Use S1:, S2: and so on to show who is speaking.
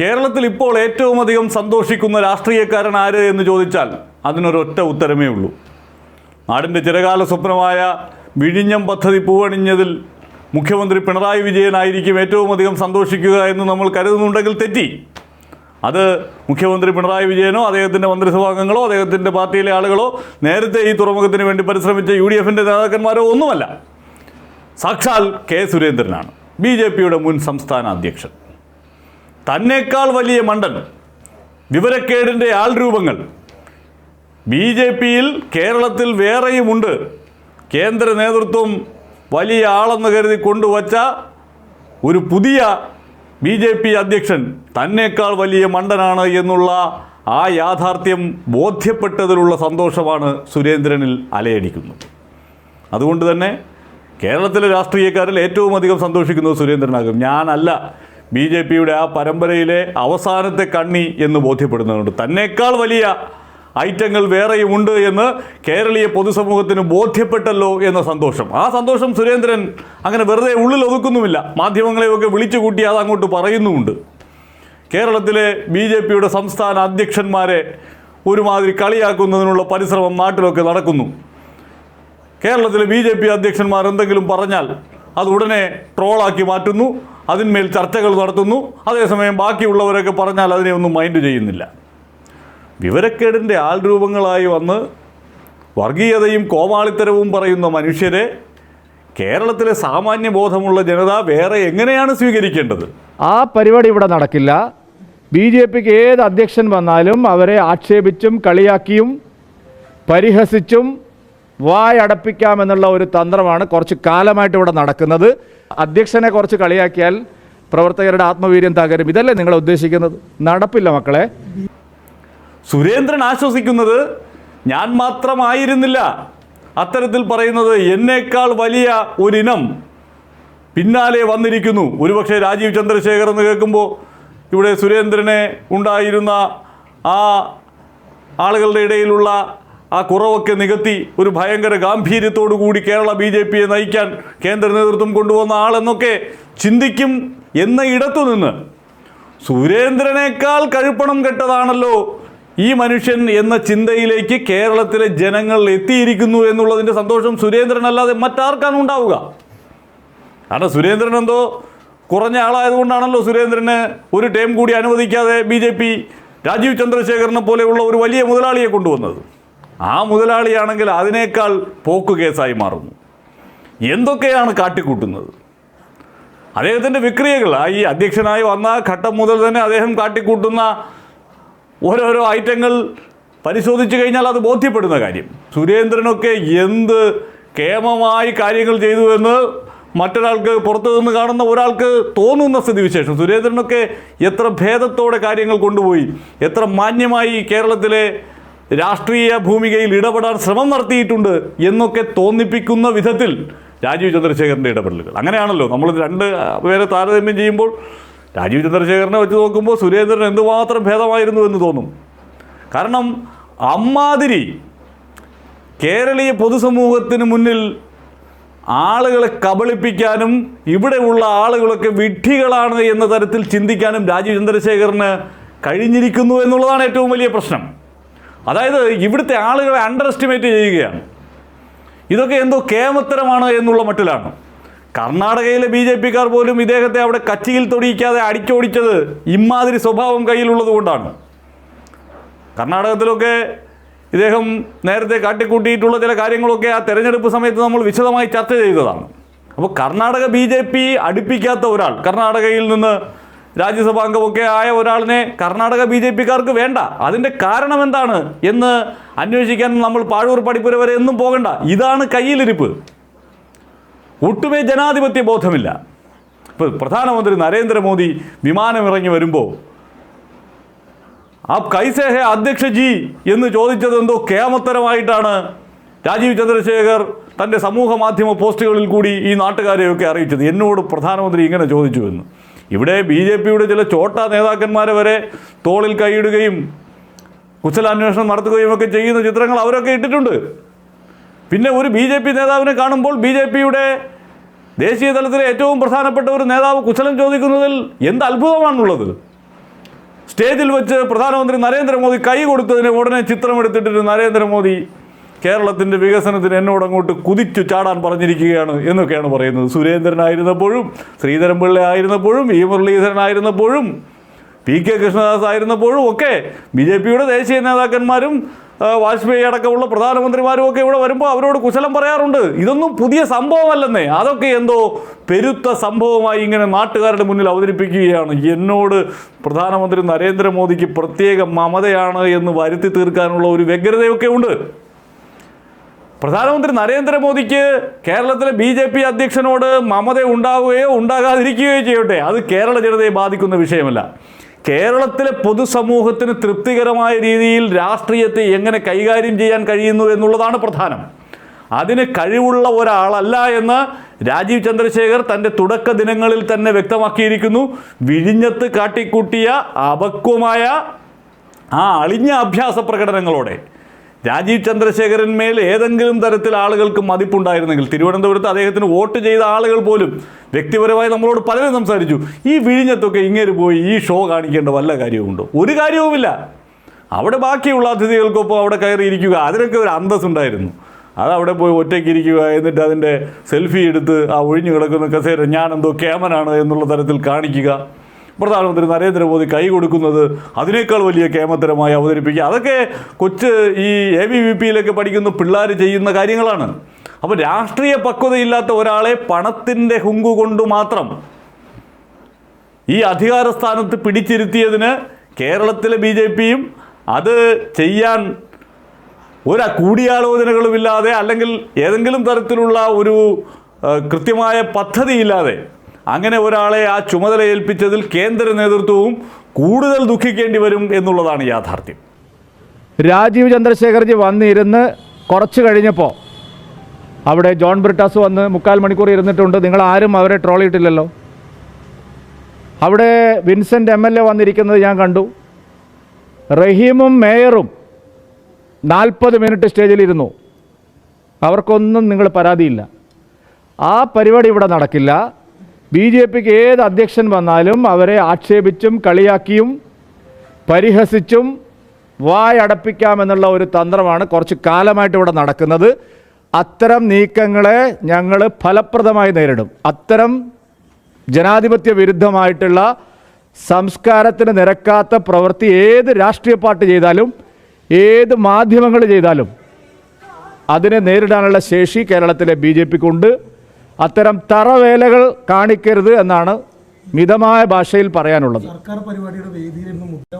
S1: കേരളത്തിൽ ഇപ്പോൾ ഏറ്റവും അധികം സന്തോഷിക്കുന്ന രാഷ്ട്രീയക്കാരൻ ആര് എന്ന് ചോദിച്ചാൽ അതിനൊരൊറ്റ ഉത്തരമേ ഉള്ളൂ. നാടിന്റെ ചിരകാല സ്വപ്നമായ വിഴിഞ്ഞം പദ്ധതി പൂവണിഞ്ഞതിൽ മുഖ്യമന്ത്രി പിണറായി വിജയനായിരിക്കും ഏറ്റവും അധികം സന്തോഷിക്കുക എന്ന് നമ്മൾ കരുതുന്നുണ്ടെങ്കിൽ തെറ്റി. അത് മുഖ്യമന്ത്രി പിണറായി വിജയനോ അദ്ദേഹത്തിന്റെ മന്ത്രിസഭാംഗങ്ങളോ അദ്ദേഹത്തിന്റെ പാർട്ടിയിലെ ആളുകളോ നേരത്തെ ഈ തുറമുഖത്തിന് വേണ്ടി പരിശ്രമിച്ച യു ഡി എഫിന്റെ നേതാക്കന്മാരോ ഒന്നുമല്ല. സാക്ഷാൽ കെ സുരേന്ദ്രനാണ്. ബി ജെ പിയുടെ മുൻ സംസ്ഥാന അധ്യക്ഷൻ. തന്നേക്കാൾ വലിയ മണ്ടൻ വിവരക്കേടിന്റെ ആൾരൂപങ്ങൾ ബി ജെ പിയിൽ കേരളത്തിൽ വേറെയുമുണ്ട്. കേന്ദ്ര നേതൃത്വം വലിയ ആളെന്ന് കരുതി കൊണ്ടുവച്ച ഒരു പുതിയ ബി ജെ പി അധ്യക്ഷൻ തന്നേക്കാൾ വലിയ മണ്ടനാണ് എന്നുള്ള ആ യാഥാർത്ഥ്യം ബോധ്യപ്പെട്ടതിലുള്ള സന്തോഷമാണ് സുരേന്ദ്രനിൽ അലയടിക്കുന്നത്. അതുകൊണ്ട് തന്നെ കേരളത്തിലെ രാഷ്ട്രീയക്കാരിൽ ഏറ്റവും അധികം സന്തോഷിക്കുന്നത് സുരേന്ദ്രനാകും. ഞാനല്ല. ബി ജെ പിയുടെ ആ പരമ്പരയിലെ അവസാനത്തെ കണ്ണി എന്ന് ബോധ്യപ്പെടുന്നുണ്ട്. തന്നേക്കാൾ വലിയ ഐറ്റങ്ങൾ വേറെയും ഉണ്ട് എന്ന് കേരളീയ പൊതുസമൂഹത്തിന് ബോധ്യപ്പെട്ടല്ലോ എന്ന സന്തോഷം. ആ സന്തോഷം സുരേന്ദ്രൻ അങ്ങനെ വെറുതെ ഉള്ളിൽ ഒതുക്കുന്നുമില്ല. മാധ്യമങ്ങളെയൊക്കെ വിളിച്ചു കൂട്ടി അത് അങ്ങോട്ട് പറയുന്നുമുണ്ട്. കേരളത്തിലെ ബി ജെ പിയുടെ സംസ്ഥാന അധ്യക്ഷന്മാരെ ഒരുമാതിരി കളിയാക്കുന്നതിനുള്ള പരിശ്രമം നാട്ടിലൊക്കെ നടക്കുന്നു. കേരളത്തിലെ ബി ജെ പി അധ്യക്ഷന്മാർ എന്തെങ്കിലും പറഞ്ഞാൽ അത് ഉടനെ ട്രോളാക്കി മാറ്റുന്നു അതിന്മേൽ ചർച്ചകൾ നടത്തുന്നു. അതേസമയം ബാക്കിയുള്ളവരൊക്കെ പറഞ്ഞാൽ അതിനെ ഒന്നും മൈൻഡ് ചെയ്യുന്നില്ല. വിവരക്കേടിന്റെ ആൾരൂപങ്ങളായി വന്ന് വർഗീയതയും കോമാളിത്തരവും പറയുന്ന മനുഷ്യരെ കേരളത്തിലെ സാമാന്യ ബോധമുള്ള ജനത വേറെ എങ്ങനെയാണ് സ്വീകരിക്കേണ്ടത്?
S2: ആ പരിപാടി ഇവിടെ നടക്കില്ല. ബി ജെ പിക്ക് ഏത് അധ്യക്ഷൻ വന്നാലും അവരെ ആക്ഷേപിച്ചും കളിയാക്കിയും പരിഹസിച്ചും വായടപ്പിക്കാമെന്നുള്ള ഒരു തന്ത്രമാണ് കുറച്ച് കാലമായിട്ട് ഇവിടെ നടക്കുന്നത്. അധ്യക്ഷനെ കുറച്ച് കളിയാക്കിയാൽ പ്രവർത്തകരുടെ ആത്മവീര്യം തകരും. ഇതല്ലേ നിങ്ങൾ ഉദ്ദേശിക്കുന്നത്? നടപ്പില്ല മക്കളെ.
S1: സുരേന്ദ്രൻ ആശ്വസിക്കുന്നത് ഞാൻ മാത്രമായിരുന്നില്ല. അത്തരത്തിൽ പറയുന്നത് എന്നേക്കാൾ വലിയ ഒരിനം പിന്നാലെ വന്നിരിക്കുന്നു. ഒരുപക്ഷെ രാജീവ് ചന്ദ്രശേഖർ എന്ന് കേൾക്കുമ്പോൾ ഇവിടെ സുരേന്ദ്രനെ ഉണ്ടായിരുന്ന ആ ആളുകളുടെ ഇടയിലുള്ള ആ കുറവൊക്കെ നികത്തി ഒരു ഭയങ്കര ഗാംഭീര്യത്തോടു കൂടി കേരള ബി ജെ പിയെ നയിക്കാൻ കേന്ദ്ര നേതൃത്വം കൊണ്ടുവന്ന ആളെന്നൊക്കെ ചിന്തിക്കും എന്ന ഇടത്തു നിന്ന് സുരേന്ദ്രനേക്കാൾ കഴുപ്പണം കെട്ടതാണല്ലോ ഈ മനുഷ്യൻ എന്ന ചിന്തയിലേക്ക് കേരളത്തിലെ ജനങ്ങൾ എത്തിയിരിക്കുന്നു എന്നുള്ളതിന്റെ സന്തോഷം സുരേന്ദ്രൻ അല്ലാതെ മറ്റാർക്കാണ് ഉണ്ടാവുക? കാരണം സുരേന്ദ്രൻ എന്തോ കുറഞ്ഞ ആളായതുകൊണ്ടാണല്ലോ സുരേന്ദ്രന് ഒരു ടൈം കൂടി അനുവദിക്കാതെ ബി ജെ പി രാജീവ് ചന്ദ്രശേഖരനെ പോലെയുള്ള ഒരു വലിയ മുതലാളിയെ കൊണ്ടുവന്നത്. ആ മുതലാളിയാണെങ്കിൽ അതിനേക്കാൾ പോക്ക് കേസായി മാറുന്നു. എന്തൊക്കെയാണ് കാട്ടിക്കൂട്ടുന്നത്? അദ്ദേഹത്തിന്റെ വിക്രിയകൾ ഈ അധ്യക്ഷനായി വന്ന ഘട്ടം മുതൽ തന്നെ അദ്ദേഹം കാട്ടിക്കൂട്ടുന്ന ഓരോരോ ഐറ്റങ്ങൾ പരിശോധിച്ചു കഴിഞ്ഞാൽ അത് ബോധ്യപ്പെടുന്ന കാര്യം. സുരേന്ദ്രനൊക്കെ എന്ത് കേമമായി കാര്യങ്ങൾ ചെയ്തു എന്ന് മറ്റൊരാൾക്ക് പുറത്തു നിന്ന് കാണുന്ന ഒരാൾക്ക് തോന്നുന്ന സ്ഥിതിവിശേഷം. സുരേന്ദ്രനൊക്കെ എത്ര ഭേദത്തോടെ കാര്യങ്ങൾ കൊണ്ടുപോയി എത്ര മാന്യമായി കേരളത്തിലെ രാഷ്ട്രീയ ഭൂമികയിൽ ഇടപെടാൻ ശ്രമം നടത്തിയിട്ടുണ്ട് എന്നൊക്കെ തോന്നിപ്പിക്കുന്ന വിധത്തിൽ രാജീവ് ചന്ദ്രശേഖരന്റെ ഇടപെടലുകൾ. അങ്ങനെയാണല്ലോ നമ്മൾ രണ്ട് പേരെ താരതമ്യം ചെയ്യുമ്പോൾ രാജീവ് ചന്ദ്രശേഖരനെ വെച്ച് നോക്കുമ്പോൾ സുരേന്ദ്രൻ എന്തുമാത്രം ഭേദമായിരുന്നു എന്ന് തോന്നും. കാരണം അമ്മാതിരി കേരളീയ പൊതുസമൂഹത്തിന് മുന്നിൽ ആളുകളെ കബളിപ്പിക്കാനും ഇവിടെയുള്ള ആളുകളൊക്കെ വിഡ്ഢികളാണ് എന്ന തരത്തിൽ ചിന്തിക്കാനും രാജീവ് ചന്ദ്രശേഖരന് കഴിഞ്ഞിരിക്കുന്നു എന്നുള്ളതാണ് ഏറ്റവും വലിയ പ്രശ്നം. അതായത് ഇവിടുത്തെ ആളുകളെ അണ്ടർ എസ്റ്റിമേറ്റ് ചെയ്യുകയാണ്. ഇതൊക്കെ എന്തോ കേമത്തരമാണ് എന്നുള്ള മട്ടിലാണ്. കർണാടകയിലെ ബി ജെ പിക്കാർ പോലും ഇദ്ദേഹത്തെ അവിടെ കച്ചിയിൽ തൊടിയിക്കാതെ അടിച്ചോടിച്ചത് ഇമാതിരി സ്വഭാവം കയ്യിലുള്ളത് കൊണ്ടാണ്. കർണാടകത്തിലൊക്കെ ഇദ്ദേഹം നേരത്തെ കാട്ടിക്കൂട്ടിയിട്ടുള്ള ചില കാര്യങ്ങളൊക്കെ ആ തെരഞ്ഞെടുപ്പ് സമയത്ത് നമ്മൾ വിശദമായി ചർച്ച ചെയ്തതാണ്. അപ്പോൾ കർണാടക ബി ജെ പി അടുപ്പിക്കാത്ത ഒരാൾ കർണാടകയിൽ നിന്ന് രാജ്യസഭാംഗമൊക്കെ ആയ ഒരാളിനെ കർണാടക ബി ജെ പിക്കാർക്ക് വേണ്ട. അതിന്റെ കാരണം എന്താണ് എന്ന് അന്വേഷിക്കാൻ നമ്മൾ പാഴൂർ പടിപ്പുര വരെ എന്നും പോകണ്ട. ഇതാണ് കയ്യിലിരിപ്പ്. ഒട്ടുമേ ജനാധിപത്യ ബോധമില്ല. ഇപ്പോൾ പ്രധാനമന്ത്രി നരേന്ദ്രമോദി വിമാനമിറങ്ങി വരുമ്പോൾ ആ കൈസേഹ അധ്യക്ഷ ജി എന്ന് ചോദിച്ചത് എന്തോ കേമത്തരമായിട്ടാണ് രാജീവ് ചന്ദ്രശേഖർ തന്റെ സമൂഹ മാധ്യമ പോസ്റ്റുകളിൽ കൂടി ഈ നാട്ടുകാരെയൊക്കെ അറിയിച്ചത്. എന്നോട് പ്രധാനമന്ത്രി ഇങ്ങനെ ചോദിച്ചു എന്ന്. ഇവിടെ ബി ജെ പിയുടെ ചില ചോട്ട നേതാക്കന്മാരെ വരെ തോളിൽ കൈയിടുകയും കുശലാന്വേഷണം നടത്തുകയും ഒക്കെ ചെയ്യുന്ന ചിത്രങ്ങൾ അവരൊക്കെ ഇട്ടിട്ടുണ്ട്. പിന്നെ ഒരു ബി ജെ പി നേതാവിനെ കാണുമ്പോൾ ബി ജെ പിയുടെ ദേശീയ തലത്തിലെ ഏറ്റവും പ്രധാനപ്പെട്ട ഒരു നേതാവ് കുശലം ചോദിക്കുന്നതിൽ എന്ത് അത്ഭുതമാണുള്ളത്? സ്റ്റേജിൽ വെച്ച് പ്രധാനമന്ത്രി നരേന്ദ്രമോദി കൈ കൊടുത്തതിന് ഉടനെ ചിത്രമെടുത്തിട്ട് നരേന്ദ്രമോദി കേരളത്തിന്റെ വികസനത്തിന് എന്നോട് അങ്ങോട്ട് കുതിച്ചു ചാടാൻ പറഞ്ഞിരിക്കുകയാണ് എന്നൊക്കെയാണ് പറയുന്നത്. സുരേന്ദ്രനായിരുന്നപ്പോഴും ശ്രീധരൻപിള്ള ആയിരുന്നപ്പോഴും ഇ മുരളീധരനായിരുന്നപ്പോഴും പി കെ കൃഷ്ണദാസ് ആയിരുന്നപ്പോഴും ഒക്കെ ബി ജെ പിയുടെ ദേശീയ നേതാക്കന്മാരും വാജ്പേയി അടക്കമുള്ള പ്രധാനമന്ത്രിമാരും ഒക്കെ ഇവിടെ വരുമ്പോൾ അവരോട് കുശലം പറയാറുണ്ട്. ഇതൊന്നും പുതിയ സംഭവമല്ലെന്നേ. അതൊക്കെ എന്തോ പെരുത്ത സംഭവമായി ഇങ്ങനെ നാട്ടുകാരുടെ മുന്നിൽ അവതരിപ്പിക്കുകയാണ്. എന്നോട് പ്രധാനമന്ത്രി നരേന്ദ്രമോദിക്ക് പ്രത്യേക മമതയാണ് എന്ന് വരുത്തി തീർക്കാനുള്ള ഒരു വ്യഗ്രതയൊക്കെ ഉണ്ട്. പ്രധാനമന്ത്രി നരേന്ദ്രമോദിക്ക് കേരളത്തിലെ ബി ജെ പി അധ്യക്ഷനോട് മമത ഉണ്ടാവുകയോ ഉണ്ടാകാതിരിക്കുകയോ ചെയ്യട്ടെ. അത് കേരള ജനതയെ ബാധിക്കുന്ന വിഷയമല്ല. കേരളത്തിലെ പൊതുസമൂഹത്തിന് തൃപ്തികരമായ രീതിയിൽ രാഷ്ട്രീയത്തെ എങ്ങനെ കൈകാര്യം ചെയ്യാൻ കഴിയുന്നു എന്നുള്ളതാണ് പ്രധാനം. അതിന് കഴിവുള്ള ഒരാളല്ല എന്ന് രാജീവ് ചന്ദ്രശേഖർ തന്റെ തുടക്ക ദിനങ്ങളിൽ തന്നെ വ്യക്തമാക്കിയിരിക്കുന്നു. വിഴിഞ്ഞത്ത് കാട്ടിക്കൂട്ടിയ അപക്വമായ ആ അളിഞ്ഞ അഭ്യാസ പ്രകടനങ്ങളോടെ. രാജീവ് ചന്ദ്രശേഖരന്മേൽ ഏതെങ്കിലും തരത്തിൽ ആളുകൾക്ക് മതിപ്പുണ്ടായിരുന്നെങ്കിൽ തിരുവനന്തപുരത്ത് അദ്ദേഹത്തിന് വോട്ട് ചെയ്ത ആളുകൾ പോലും വ്യക്തിപരമായി നമ്മളോട് പലരും സംസാരിച്ചു. ഈ വിഴിഞ്ഞത്തൊക്കെ ഇങ്ങനെ പോയി ഈ ഷോ കാണിക്കേണ്ട വല്ല കാര്യവുമുണ്ടോ? ഒരു കാര്യവുമില്ല. അവിടെ ബാക്കിയുള്ള അതിഥികൾക്കൊപ്പം അവിടെ കയറിയിരിക്കുക അതിനൊക്കെ ഒരു അന്തസ്സുണ്ടായിരുന്നു. അത് അവിടെ പോയി ഒറ്റയ്ക്ക് ഇരിക്കുക എന്നിട്ട് അതിന്റെ സെൽഫി എടുത്ത് ആ ഒഴിഞ്ഞു കിടക്കുന്ന കസേര ഞാനെന്തോ ക്യാമനാണ് എന്നുള്ള തരത്തിൽ കാണിക്കുക. പ്രധാനമന്ത്രി നരേന്ദ്രമോദി കൈ കൊടുക്കുന്നത് അതിനേക്കാൾ വലിയ കേമത്തരമായി അവതരിപ്പിക്കുക. അതൊക്കെ കൊച്ച് ഈ എ ബി വി പിയിലൊക്കെ പഠിക്കുന്ന പിള്ളേർ ചെയ്യുന്ന കാര്യങ്ങളാണ്. അപ്പോൾ രാഷ്ട്രീയ പക്വതയില്ലാത്ത ഒരാളെ പണത്തിന്റെ ഹുങ്കു കൊണ്ട് മാത്രം ഈ അധികാര സ്ഥാനത്ത് പിടിച്ചിരുത്തിയതിന് കേരളത്തിലെ ബി ജെ പിയും അത് ചെയ്യാൻ ഒരു കൂടിയാലോചനകളുമില്ലാതെ അല്ലെങ്കിൽ ഏതെങ്കിലും തരത്തിലുള്ള ഒരു കൃത്യമായ പദ്ധതിയില്ലാതെ അങ്ങനെ ഒരാളെ ആ ചുമതല ഏൽപ്പിച്ചതിൽ കേന്ദ്ര നേതൃത്വവും കൂടുതൽ ദുഃഖിക്കേണ്ടി വരും എന്നുള്ളതാണ് യാഥാർത്ഥ്യം.
S2: രാജീവ് ചന്ദ്രശേഖർജി വന്നിരുന്ന് കുറച്ച് കഴിഞ്ഞപ്പോൾ അവിടെ ജോൺ ബ്രിട്ടാസ് വന്ന് മുക്കാൽ മണിക്കൂർ ഇരുന്നിട്ടുണ്ട്. നിങ്ങൾ ആരും അവരെ ട്രോൾ ചെയ്തിട്ടില്ലല്ലോ. അവിടെ വിൻസെന്റ് എം എൽ എ വന്നിരിക്കുന്നത് ഞാൻ കണ്ടു. റഹീമും മേയറും നാൽപ്പത് മിനിറ്റ് സ്റ്റേജിലിരുന്നു അവർക്കൊന്നും നിങ്ങൾ പരാതിയില്ല. ആ പരിപാടി ഇവിടെ നടക്കില്ല. ബി ജെ പിക്ക് ഏത് അധ്യക്ഷൻ വന്നാലും അവരെ ആക്ഷേപിച്ചും കളിയാക്കിയും പരിഹസിച്ചും വായടപ്പിക്കാമെന്നുള്ള ഒരു തന്ത്രമാണ് കുറച്ച് കാലമായിട്ട് ഇവിടെ നടക്കുന്നത്. അത്തരം നീക്കങ്ങളെ ഞങ്ങൾ ഫലപ്രദമായി നേരിടും. അത്തരം ജനാധിപത്യ വിരുദ്ധമായിട്ടുള്ള സംസ്കാരത്തിന് നിരക്കാത്ത പ്രവൃത്തി ഏത് രാഷ്ട്രീയ പാർട്ടി ചെയ്താലും ഏത് മാധ്യമങ്ങൾ ചെയ്താലും അതിനെ നേരിടാനുള്ള ശേഷി കേരളത്തിലെ ബി ജെ പിക്കുണ്ട്. അത്തരം തറവേലകൾ കാണിക്കരുത് എന്നാണ് മിതമായ ഭാഷയിൽ പറയാനുള്ളത്.
S3: സർക്കാർ